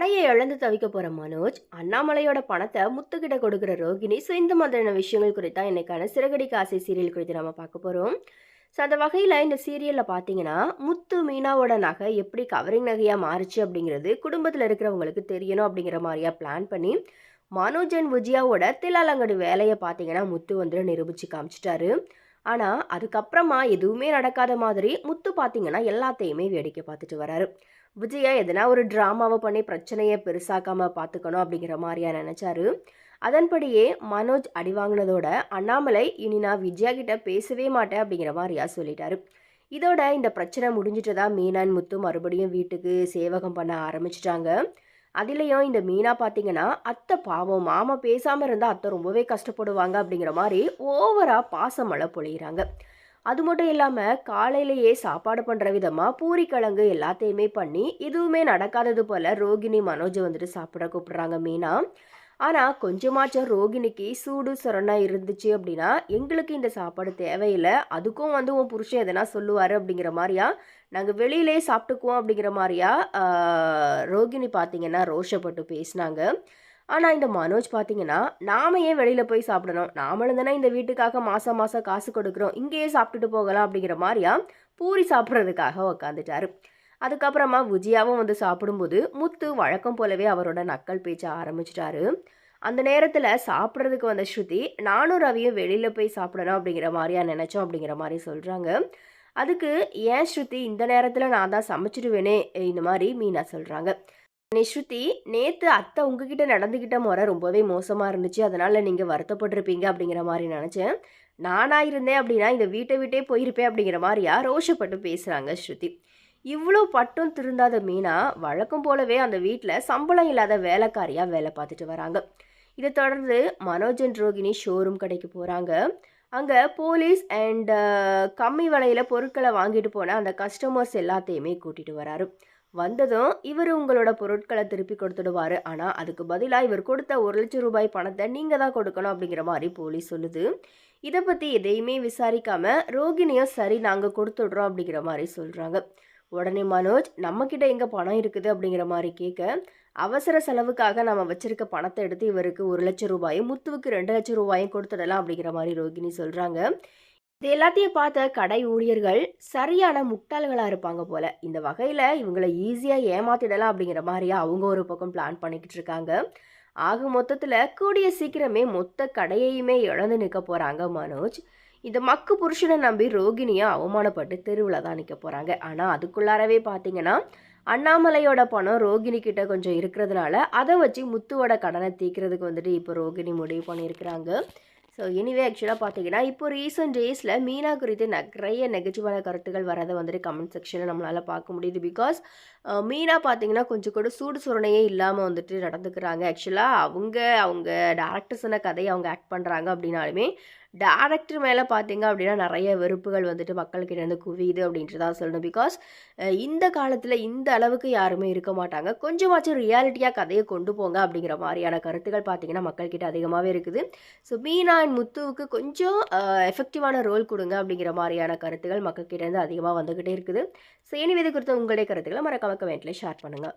கடையை இழந்து தவிக்க போகிற மனோஜ் அண்ணாமலையோட பணத்தை முத்துக்கிட்ட கொடுக்குற ரோகிணி ஸோ இந்த மாதிரியான விஷயங்கள் குறித்தா இன்னைக்கான சிறகடி காசை சீரியல் குறித்து நம்ம பார்க்க போகிறோம் ஸோ அந்த வகையில் இந்த சீரியலில் பார்த்தீங்கன்னா முத்து மீனாவோட நகை எப்படி கவரிங் நகையாக மாறுச்சு அப்படிங்கிறது குடும்பத்தில் இருக்கிறவங்களுக்கு தெரியணும் அப்படிங்கிற மாதிரியா பிளான் பண்ணி மனோஜ் அண்ட் விஜயாவோட தில்லாலங்கடி வேலையை பார்த்தீங்கன்னா முத்து வந்து நிரூபித்து காமிச்சிட்டாரு. ஆனால் அதுக்கப்புறமா எதுவுமே நடக்காத மாதிரி முத்து பார்த்தீங்கன்னா எல்லாத்தையுமே வேடிக்கை பார்த்துட்டு வராரு. விஜயா எதனா ஒரு ட்ராமாவை பண்ணி பிரச்சனையை பெருசாக்காமல் பார்த்துக்கணும் அப்படிங்கிற மாதிரியா நினச்சாரு. அதன்படியே மனோஜ் அடி வாங்கினதோட அண்ணாமலை இனி நான் விஜயா கிட்ட பேசவே மாட்டேன் அப்படிங்கிற மாதிரியா சொல்லிட்டாரு. இதோட இந்த பிரச்சனை முடிஞ்சிட்டதா மீனான் முத்து மறுபடியும் வீட்டுக்கு சேவகம் பண்ண ஆரம்பிச்சிட்டாங்க. அதுலேயும் இந்த மீனா பார்த்தீங்கன்னா அத்தை பாவம் மாமா பேசாமல் இருந்தால் அத்தை ரொம்பவே கஷ்டப்படுவாங்க அப்படிங்கிற மாதிரி ஓவராக பாசமழை பொழியிறாங்க. அது மட்டும் இல்லாமல் காலையிலேயே சாப்பாடு பண்ணுற விதமாக பூரி கிழங்கு எல்லாத்தையுமே பண்ணி எதுவுமே நடக்காதது போல் ரோகிணி மனோஜை வந்துட்டு சாப்பிட கூப்பிட்றாங்க மீனா. ஆனால் கொஞ்சமாச்சும் ரோகிணிக்கு சூடு சொரணா இருந்துச்சு அப்படின்னா எங்களுக்கு இந்த சாப்பாடு தேவையில்லை. அதுக்கும் வந்து உன் புருஷன் எதனா சொல்லுவார் அப்படிங்கிற மாதிரியா? நாங்கள் வெளியிலே சாப்பிட்டுக்குவோம் அப்படிங்கிற மாதிரியா? ரோகிணி பார்த்தீங்கன்னா ரோஷப்பட்டு பேசினாங்க. ஆனால் இந்த மனோஜ் பார்த்தீங்கன்னா நாம ஏன் வெளியில் போய் சாப்பிடணும்? நாமளும் தானே இந்த வீட்டுக்காக மாதம் மாதம் காசு கொடுக்குறோம். இங்கேயே சாப்பிட்டுட்டு போகலாம் அப்படிங்கிற மாதிரியா பூரி சாப்பிட்றதுக்காக உக்காந்துட்டாரு. அதுக்கப்புறமா விஜயாவும் வந்து சாப்பிடும்போது முத்து வழக்கம் போலவே அவரோட நக்கல் பேச்ச ஆரம்பிச்சிட்டாரு. அந்த நேரத்தில் சாப்பிட்றதுக்கு வந்த ஸ்ருதி நானும் ரவியும் வெளியில் போய் சாப்பிடணும் அப்படிங்கிற மாதிரியா நினச்சோம் அப்படிங்கிற மாதிரி சொல்கிறாங்க அதுக்கு ஏன் ஸ்ருதி இந்த நேரத்தில் நான் தான் சமைச்சிடுவேனே? இந்த மாதிரி மீனா சொல்கிறாங்க நீ ஸ்ருதி நேற்று அத்தை உங்ககிட்ட நடந்துக்கிட்ட முறை ரொம்பவே மோசமாக இருந்துச்சு. அதனால் நீங்கள் வருத்தப்பட்டிருப்பீங்க அப்படிங்கிற மாதிரி நினச்சேன். நானாக இருந்தேன் அப்படின்னா இந்த வீட்டை விட்டே போயிருப்பேன் அப்படிங்கிற மாதிரியா ரோஷப்பட்டு பேசுகிறாங்க ஸ்ருதி. இவ்வளோ பட்டும் திருந்தாத மீனா வழக்கம் போலவே அந்த வீட்டில் சம்பளம் இல்லாத வேலைக்காரியாக வேலை பார்த்துட்டு வராங்க. இதை தொடர்ந்து மனோஜன் ரோகிணி ஷோரூம் கடைக்கு போகிறாங்க அங்கே போலீஸ் அண்ட் கம்மி விலையில் பொருட்களை வாங்கிட்டு போன அந்த கஸ்டமர்ஸ் எல்லாத்தையுமே கூட்டிகிட்டு வராரு. வந்ததும் இவர் உங்களோட பொருட்களை திருப்பி கொடுத்துடுவார். ஆனால் அதுக்கு பதிலாக இவர் கொடுத்த ஒரு லட்சம் ரூபாய் பணத்தை நீங்கள் தான் கொடுக்கணும் அப்படிங்கிற மாதிரி போலீஸ் சொல்லுது. இதை பற்றி எதையுமே விசாரிக்காம ரோகிணியும் சரி நாங்கள் கொடுத்துடுறோம் அப்படிங்கிற மாதிரி சொல்கிறாங்க உடனே மனோஜ் நம்மக்கிட்ட எங்கே பணம் இருக்குது அப்படிங்கிற மாதிரி கேட்க அவசர செலவுக்காக நம்ம வச்சிருக்க பணத்தை எடுத்து இவருக்கு ஒரு லட்சம் ரூபாயும் முத்துவுக்கு ரெண்டு லட்சம் ரூபாயும் கொடுத்துடலாம் அப்படிங்கிற மாதிரி ரோகிணி சொல்கிறாங்க இது எல்லாத்தையும் பார்த்த கடை ஊழியர்கள் சரியான முட்டாள்களாக இருப்பாங்க போல. இந்த வகையில் இவங்களை ஈஸியாக ஏமாத்திடலாம் அப்படிங்கிற மாதிரியா அவங்க ஒரு பக்கம் பிளான் பண்ணிக்கிட்டு இருக்காங்க. ஆக மொத்தத்தில் கூடிய சீக்கிரமே மொத்த கடையையுமே இழந்து நிற்க போகிறாங்க மனோஜ். இந்த மக்கு புருஷனை நம்பி ரோகிணியை அவமானப்பட்டு தெருவில் தான் நிற்க போகிறாங்க ஆனால் அதுக்குள்ளாரவே பார்த்தீங்கன்னா அண்ணாமலையோட பணம் ரோகிணி கிட்ட கொஞ்சம் இருக்கிறதுனால அதை வச்சு முத்துவோட கடனை தீக்கிறதுக்கு வந்துட்டு இப்போ ரோகிணி முடிவு பண்ணியிருக்கிறாங்க. ஸோ எனிவே ஆக்சுவலாக பார்த்தீங்கன்னா இப்போ ரீசெண்ட் டேஸில் மீனா குறித்து நிறைய நெகட்டிவான கருத்துக்கள் வரதை வந்துட்டு கமெண்ட் செக்ஷனில் நம்மளால் பார்க்க முடியுது. பிகாஸ் மீனா பார்த்தீங்கன்னா கொஞ்சம் கூட சூடு சுரணையே இல்லாமல் வந்துட்டு நடந்துக்கிறாங்க. ஆக்சுவலாக அவங்க அவங்க டேரக்டர்ஸ் கதையை அவங்க ஆக்ட் பண்ணுறாங்க அப்படின்னாலுமே டேரக்டர் மேலே பார்த்தீங்க அப்படின்னா நிறைய வெறுப்புகள் வந்துட்டு மக்கள்கிட்ட இருந்து குவியுது அப்படின்ட்டு தான் சொல்லணும் பிகாஸ் இந்த காலத்தில் இந்த அளவுக்கு யாருமே இருக்க மாட்டாங்க. கொஞ்சமாச்சும் ரியாலிட்டியாக கதையை கொண்டு போங்க அப்படிங்கிற மாதிரியான கருத்துக்கள் பார்த்தீங்கன்னா மக்கள்கிட்ட அதிகமாகவே இருக்குது. ஸோ மீனா அண்ட் முத்துவுக்கு கொஞ்சம் எஃபெக்டிவான ரோல் கொடுங்க அப்படிங்கிற மாதிரியான கருத்துகள் மக்கள்கிட்ட இருந்து அதிகமாக வந்துக்கிட்டே இருக்குது. ஸோ இனி இது குறித்த உங்களுடைய கருத்துக்களை மறக்காம கமெண்ட்டில் ஷேர் பண்ணுங்கள்